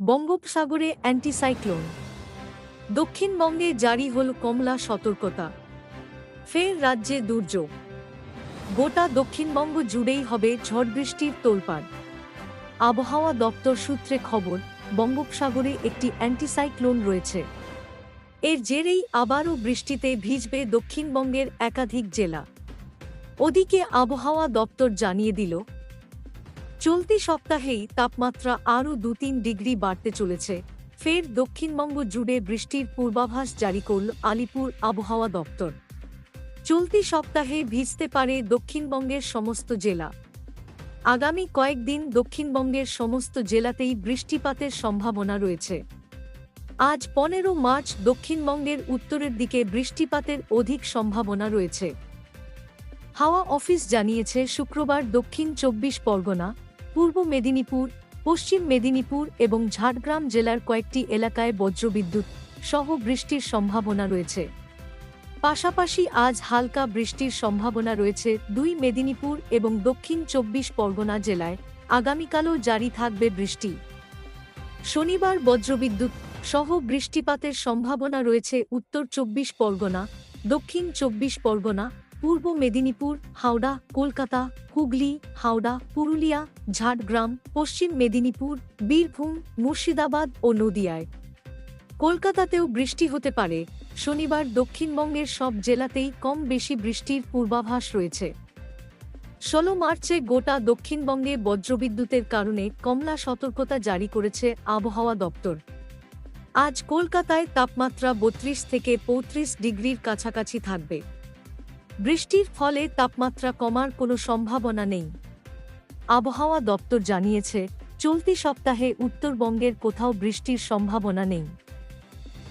বঙ্গোপসাগরে অ্যান্টিসাইক্লোন। দক্ষিণবঙ্গে জারি হল কমলা সতর্কতা। ফের রাজ্যে দুর্যোগ। গোটা দক্ষিণবঙ্গ জুড়েই হবে ঝড়বৃষ্টির তোলপাড়। আবহাওয়া দপ্তর সূত্রে খবর, বঙ্গোপসাগরে একটি অ্যান্টিসাইক্লোন রয়েছে। এর জেরেই আবারও বৃষ্টিতে ভিজবে দক্ষিণবঙ্গের একাধিক জেলা। ওদিকে আবহাওয়া দপ্তর জানিয়ে দিল চলতি সপ্তাহেই তাপমাত্রা আরও দু তিন ডিগ্রি বাড়তে চলেছে। ফের দক্ষিণবঙ্গ জুড়ে বৃষ্টির পূর্বাভাস জারি করল আলিপুর আবহাওয়া দপ্তর। চলতি সপ্তাহে ভিজতে পারে দক্ষিণবঙ্গের সমস্ত জেলা। আগামী কয়েকদিন দক্ষিণবঙ্গের সমস্ত জেলাতেই বৃষ্টিপাতের সম্ভাবনা রয়েছে। আজ পনেরো মার্চ দক্ষিণবঙ্গের উত্তরের দিকে বৃষ্টিপাতের অধিক সম্ভাবনা রয়েছে। হাওয়া অফিস জানিয়েছে শুক্রবার দক্ষিণ চব্বিশ পরগনা পূর্ব মেদিনীপুর, পশ্চিম মেদিনীপুর এবং ঝাড়গ্রাম জেলার কয়েকটি এলাকায় বজ্রবিদ্যুৎ সহ বৃষ্টির সম্ভাবনা রয়েছে। পাশাপাশি আজ হালকা বৃষ্টির সম্ভাবনা রয়েছে দুই মেদিনীপুর এবং দক্ষিণ চব্বিশ পরগনা জেলায়। আগামীকালও জারি থাকবে বৃষ্টি। শনিবার বজ্রবিদ্যুৎ সহ বৃষ্টিপাতের সম্ভাবনা রয়েছে উত্তর চব্বিশ পরগনা, দক্ষিণ চব্বিশ পরগনা পূর্ব মেদিনীপুর, হাওড়া, কলকাতা, হুগলি, হাওড়া, পুরুলিয়া, ঝাড়গ্রাম, পশ্চিম মেদিনীপুর, বীরভূম, মুর্শিদাবাদ ও নদিয়ায়। কলকাতাতেও বৃষ্টি হতে পারে। শনিবার দক্ষিণবঙ্গের সব জেলাতেই কম বেশি বৃষ্টির পূর্বাভাস রয়েছে। ষোলো মার্চে গোটা দক্ষিণবঙ্গে বজ্রবিদ্যুতের কারণে কমলা সতর্কতা জারি করেছে আবহাওয়া দপ্তর। আজ কলকাতায় তাপমাত্রা বত্রিশ থেকে পঁয়ত্রিশ ডিগ্রির কাছাকাছি থাকবে। বৃষ্টির ফলে তাপমাত্রা কমার কোনো সম্ভাবনা নেই। আবহাওয়া দপ্তর জানিয়েছে, চলতি সপ্তাহে উত্তরবঙ্গের কোথাও বৃষ্টির সম্ভাবনা নেই।